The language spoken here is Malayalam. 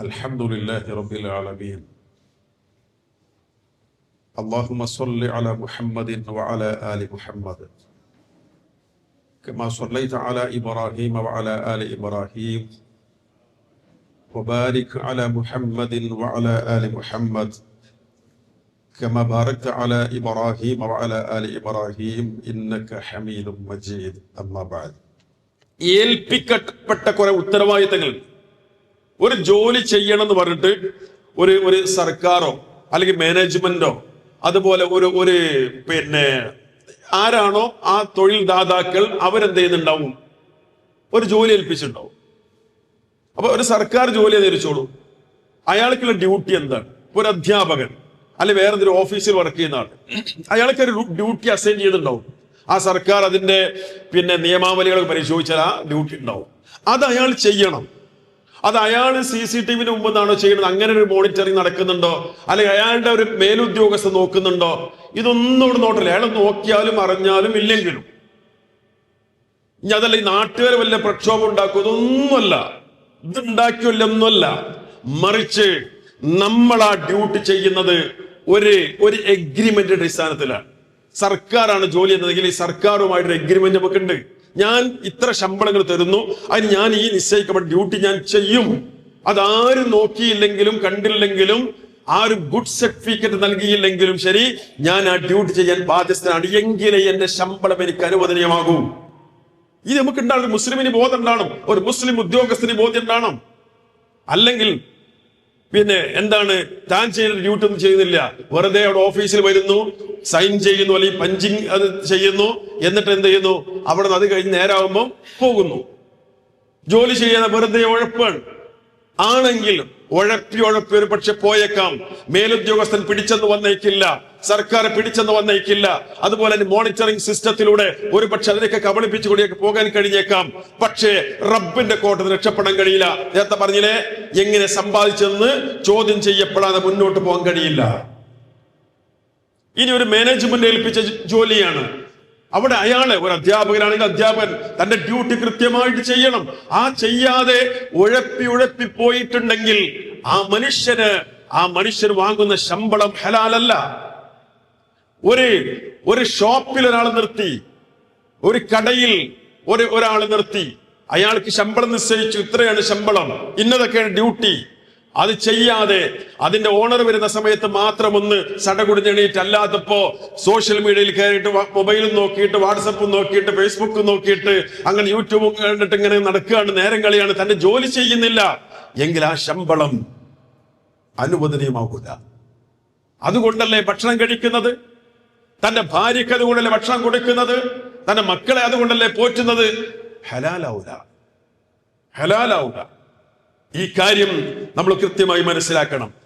الحمد لله رب العالمين اللهم صل على محمد وعلى آل محمد كما صليت على إبراهيم وعلى آل إبراهيم وبارك على محمد وعلى آل محمد كما باركت على إبراهيم وعلى آل إبراهيم إنك حميد مجيد أما بعد ഏൽപ്പിക്കപ്പെട്ട കുറെ ഉത്തരവാദിത്തങ്ങൾ ഒരു ജോലി ചെയ്യണം എന്ന് പറഞ്ഞിട്ട് ഒരു ഒരു സർക്കാരോ അല്ലെങ്കിൽ മാനേജ്മെന്റോ അതുപോലെ ഒരു ഒരു പിന്നെ ആരാണോ ആ തൊഴിൽ ദാതാക്കൾ അവരെന്ത് ചെയ്യുന്നുണ്ടാവും? ഒരു ജോലി ഏൽപ്പിച്ചിട്ടുണ്ടാവും. അപ്പൊ ഒരു സർക്കാർ ജോലി ധരിച്ചോളൂ അയാൾക്കുള്ള ഡ്യൂട്ടി എന്താണ്? ഒരു അധ്യാപകൻ അല്ലെ വേറെ ഒരു ഓഫീസിൽ വർക്ക് ചെയ്യുന്ന ആൾ അയാൾക്ക് ഒരു ഡ്യൂട്ടി അസൈൻ ചെയ്തിട്ടുണ്ടാവും. ആ സർക്കാർ അതിന്റെ പിന്നെ നിയമാവലികൾ പരിശോധിച്ചാൽ ആ ഡ്യൂട്ടി ഉണ്ടാവും. അത് അയാൾ ചെയ്യണം. അത് അയാൾ സി സി ടി വിന് മുമ്പ് നിന്നാണോ ചെയ്യുന്നത്? അങ്ങനെ ഒരു മോണിറ്ററിംഗ് നടക്കുന്നുണ്ടോ? അല്ലെങ്കിൽ അയാളുടെ ഒരു മേലുദ്യോഗസ്ഥ നോക്കുന്നുണ്ടോ? ഇതൊന്നും ഇവിടെ നോട്ടില്ല. അയാൾ നോക്കിയാലും അറിഞ്ഞാലും ഇല്ലെങ്കിലും. ഇനി അതല്ല ഈ നാട്ടുകാർ വല്ല പ്രക്ഷോഭം ഉണ്ടാക്കും ഇതൊന്നുമല്ല. ഇതുണ്ടാക്കിയല്ലൊന്നുമല്ല. മറിച്ച് നമ്മൾ ആ ഡ്യൂട്ടി ചെയ്യുന്നത് ഒരു ഒരു എഗ്രിമെന്റ് അടിസ്ഥാനത്തിലാണ്. സർക്കാരാണ് ജോലി എന്നതെങ്കിൽ ഈ സർക്കാരുമായിട്ടൊരു എഗ്രിമെന്റ് നമുക്കുണ്ട്. ഞാൻ ഇത്ര ശമ്പളങ്ങൾ തരുന്നു. അതിന് ഞാൻ ഈ നിശ്ചയിക്കപ്പെട്ട ഡ്യൂട്ടി ഞാൻ ചെയ്യും. അതാരും നോക്കിയില്ലെങ്കിലും കണ്ടില്ലെങ്കിലും ആരും ഗുഡ് സർട്ടിഫിക്കറ്റ് നൽകിയില്ലെങ്കിലും ശരി ഞാൻ ആ ഡ്യൂട്ടി ചെയ്യാൻ ബാധ്യസ്ഥനാണ്. എങ്കിലേ എന്റെ ശമ്പളം എനിക്ക് അനുവദനീയമാകൂ. ഇത് നമുക്ക് ഉണ്ടാകും മുസ്ലിമിന് ബോധം ഉണ്ടാകണം ഒരു മുസ്ലിം ഉദ്യോഗസ്ഥന് ബോധ്യം ഉണ്ടാകണം അല്ലെങ്കിൽ പിന്നെ എന്താണ്? താൻ ചെയ്യുന്ന ഡ്യൂട്ടി ഒന്നും ചെയ്യുന്നില്ല. വെറുതെ അവിടെ ഓഫീസിൽ വരുന്നു സൈൻ ചെയ്യുന്നു അല്ലെങ്കിൽ പഞ്ചിങ് അത് ചെയ്യുന്നു. എന്നിട്ട് എന്ത് ചെയ്യുന്നു? അവിടെ നിന്ന് അത് കഴിഞ്ഞ് നേരാകുമ്പോൾ പോകുന്നു. ജോലി ചെയ്യാതെ വെറുതെ ഉഴപ്പാണ്. ആണെങ്കിൽ ഉഴപ്പി ഉഴപ്പി ഒരു പക്ഷെ പോയേക്കാം. മേലുദ്യോഗസ്ഥൻ പിടിച്ചെന്ന് വന്നേക്കില്ല. സർക്കാർ പിടിച്ചെന്ന് വന്നേക്കില്ല. അതുപോലെ തന്നെ മോണിറ്ററിംഗ് സിസ്റ്റത്തിലൂടെ ഒരു പക്ഷെ അതിനൊക്കെ കബളിപ്പിച്ചു കൂടിയൊക്കെ പോകാൻ കഴിഞ്ഞേക്കാം. പക്ഷേ റബ്ബിന്റെ കോട്ടത്തിൽ രക്ഷപ്പെടാൻ കഴിയില്ല. നേരത്തെ പറഞ്ഞില്ലേ? എങ്ങനെ സമ്പാദിച്ചെന്ന് ചോദ്യം ചെയ്യപ്പെടാതെ മുന്നോട്ട് പോകാൻ കഴിയില്ല. ഇനി ഒരു മാനേജ്മെന്റ് ഏൽപ്പിച്ച ജോലിയാണ്. അവിടെ അയാൾ ഒരു അധ്യാപകനാണെങ്കിൽ അധ്യാപകൻ. തന്റെ ഡ്യൂട്ടി കൃത്യമായിട്ട് ചെയ്യണം. ആ ചെയ്യാതെ ഉഴപ്പി ഉഴപ്പി പോയിട്ടുണ്ടെങ്കിൽ ആ മനുഷ്യന് ആ മനുഷ്യർ വാങ്ങുന്ന ശമ്പളം ഹലാലല്ല. ഒരു ഒരു ഷോപ്പിൽ ഒരാൾ നിർത്തി ഒരു കടയിൽ ഒരു ഒരാൾ നിർത്തി. അയാൾക്ക് ശമ്പളം നിശ്ചയിച്ചു ഇത്രയാണ് ശമ്പളം. ഇന്നതൊക്കെയാണ് ഡ്യൂട്ടി അത് ചെയ്യാതെ അതിന്റെ ഓണർ വരുന്ന സമയത്ത് മാത്രം ഒന്ന് സടകുടിഞ്ഞെണീറ്റ് അല്ലാത്തപ്പോ സോഷ്യൽ മീഡിയയിൽ കയറിയിട്ട് മൊബൈലും നോക്കിയിട്ട് വാട്സപ്പും നോക്കിയിട്ട് ഫേസ്ബുക്കും നോക്കിയിട്ട് അങ്ങനെ യൂട്യൂബും കണ്ടിട്ട് ഇങ്ങനെ നടക്കുകയാണ് നേരം കളിയാണ് തന്റെ ജോലി ചെയ്യുന്നില്ല. എങ്കിൽ ആ ശമ്പളം അനുവദനീയമാകൂല. അതുകൊണ്ടല്ലേ ഭക്ഷണം കഴിക്കുന്നത്? തന്റെ ഭാര്യയ്ക്ക് അതുകൊണ്ടല്ലേ ഭക്ഷണം കൊടുക്കുന്നത്? തന്റെ മക്കളെ അതുകൊണ്ടല്ലേ പോറ്റുന്നത്? ഹലാലാവൂല. ഹലാലാവൂല. ഈ കാര്യം നമ്മൾ കൃത്യമായി മനസ്സിലാക്കണം.